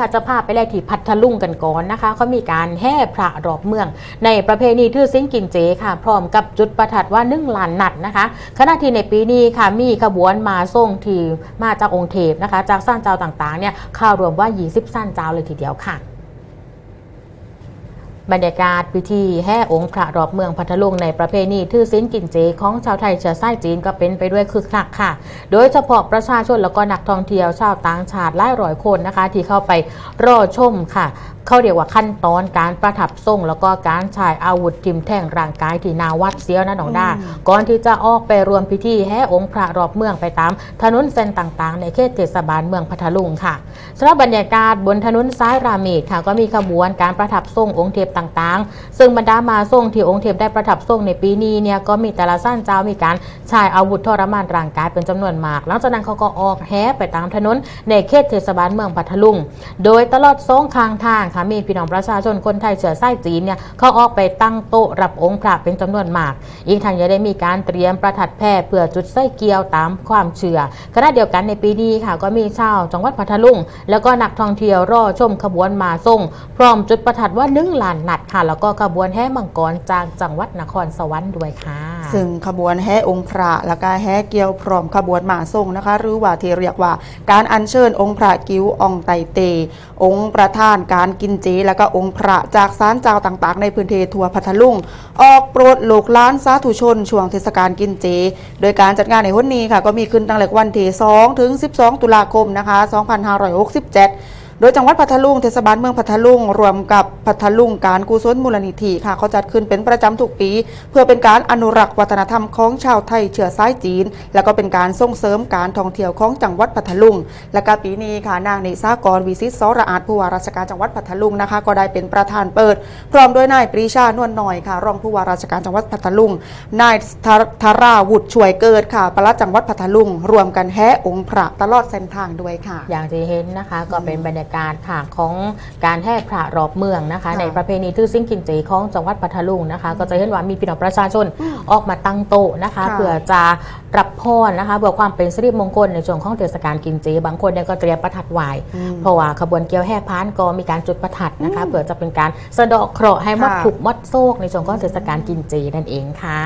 ค่ะจะพาไปแรกที่พัทลุงกันก่อนนะคะเขามีการแห่พระรอบเมือง ในประเพณีทื่อซิ้งกินเจค่ะ พร้อมกับจุดประทัดว่านึ่งลานนัดนะคะขณะที่ในปีนี้ค่ะมีขบวนมาส่งที่มาจากองค์เทพนะคะ จากสั้นเจ้าต่างๆเนี่ยข้าวรวมว่า20สั้นเจ้าเลยทีเดียวค่ะ บรรยากาศพิธีแห่องค์พระรอบเมืองพัทลุงในประเพณีทื่อซิ้นกินเจของชาวไทยเชื้อสายจีนก็เป็นไปด้วยคึกคักค่ะ โดยเฉพาะประชาชนแล้วก็นักท่องเที่ยวชาวต่างชาติหลายร้อยคนนะคะ ที่เข้าไปรอชมค่ะเขาเรียกว่าขั้นตอนการประทับทรงแล้วก็การใช้อาวุธทิมแท่งร่างกายที่นาวัดเสียวนะน้องดาก่อนที่จะออกไปรวมพิธีแห่องค์พระรอบเมืองไปตาม ถนนเส้นต่างๆ ในเขตเทศบาลเมืองพัทลุงค่ะสำหรับบรรยากาศบนถนนซ้ายราเมดค่ะ ก็มีขบวนการประทับทรงองค์เทพต่างๆ ซึ่งบรรดามาทรงที่องค์เทพได้ประทับทรงในปีนี้เนี่ยก็มีแต่ละสั้นเจ้ามีการใช้อาวุธทรมานร่างกายเป็นจำนวนมาก หลังจากนั้นเขาก็ออกแห่ไปตามถนนในเขตเทศบาลเมืองพัทลุง โดยตลอดสองข้างทางค่ะมีพี่น้องประชาชนคนไทยเชื้อสายจีนเนี่ยเขาออกไปตั้งโต๊ะรับองค์พระเป็นจำนวนมาก อีกทั้งยังได้มีการเตรียมประทัดแพร่เพื่อจุดไส้เกียวตามความเชื่อขณะเดียวกันในปีนี้ค่ะก็มีชาวจังหวัดพัทลุง แล้วก็นักท่องเที่ยวรอชมขบวนมาส่ง พร้อมจุดประทัดว่านึ่งลานนัดค่ะ แล้วก็ขบวนแห่มังกรจากจังหวัดนครสวรรค์ด้วยค่ะ ซึ่งขบวนแห่องค์พระและก็แห่เกี่ยวพร้อมขบวนหมาทรงนะคะ หรือว่าที่เรียกว่า การอัญเชิญองค์พระกิ้วอองไตเต องค์ประธานการกินเจและก็องค์พระจากศาลเจ้าต่างๆ ในพื้นที่ทั่วพัทลุงออกโปรดโลกล้านสาธุชน ช่วงเทศกาลกินเจ โดยการจัดงานในวันนี้ค่ะ ก็มีขึ้นตั้งแต่วันที่2ถึง 12 ตุลาคมนะคะ 2567 โดยจังหวัดพัทลุงเทศบาลเมืองพัทลุงรวมกับพัทลุงการกุศลมูลนิธิค่ะเขาจัดขึ้นเป็นประจำทุกปี เพื่อเป็นการอนุรักษ์วัฒนธรรมของชาวไทยเชื้อสายจีน แล้วก็เป็นการส่งเสริมการท่องเที่ยวของจังหวัดพัทลุง และก็ปีนี้ค่ะนางนิสากรวิสิตสระอาจผู้ว่าราชการจังหวัดพัทลุงนะคะ ก็ได้เป็นประธานเปิด พร้อมด้วยนายปรีชานวลหน่อยค่ะ รองผู้ว่าราชการจังหวัดพัทลุงนายธาราวุฒิช่วยเกิดค่ะประลัดจังหวัดพัทลุง รวมกันแห่องค์พระตลอดเส้นทางด้วยค่ะ อย่างที่เห็นนะคะก็เป็นบรรยากาศค่ะของการแห่พระรอบเมืองนะคะค่ะในประเพณีทื่อซิ่งกินเจของจังหวัดพัทลุงนะคะ ก็จะเห็นว่ามีพี่น้องประชาชนออกมาตั้งโต๊ะนะคะค่ะเพื่อจะรับพรนะคะเพื่อความเป็นสิริมงคลในช่วงของเทศกาลกินเจ บางคนเนี่ยก็เตรียมประทัดไหวเพราะว่าขบวนเกี่ยวแห่พานก็มีการจุดประทัดนะคะเพื่อจะเป็นการสะเดาะเคราะห์ให้หมดค่ะถูกข์หมดโศกในช่วงของเทศกาลกินเจนั่นเองค่ะ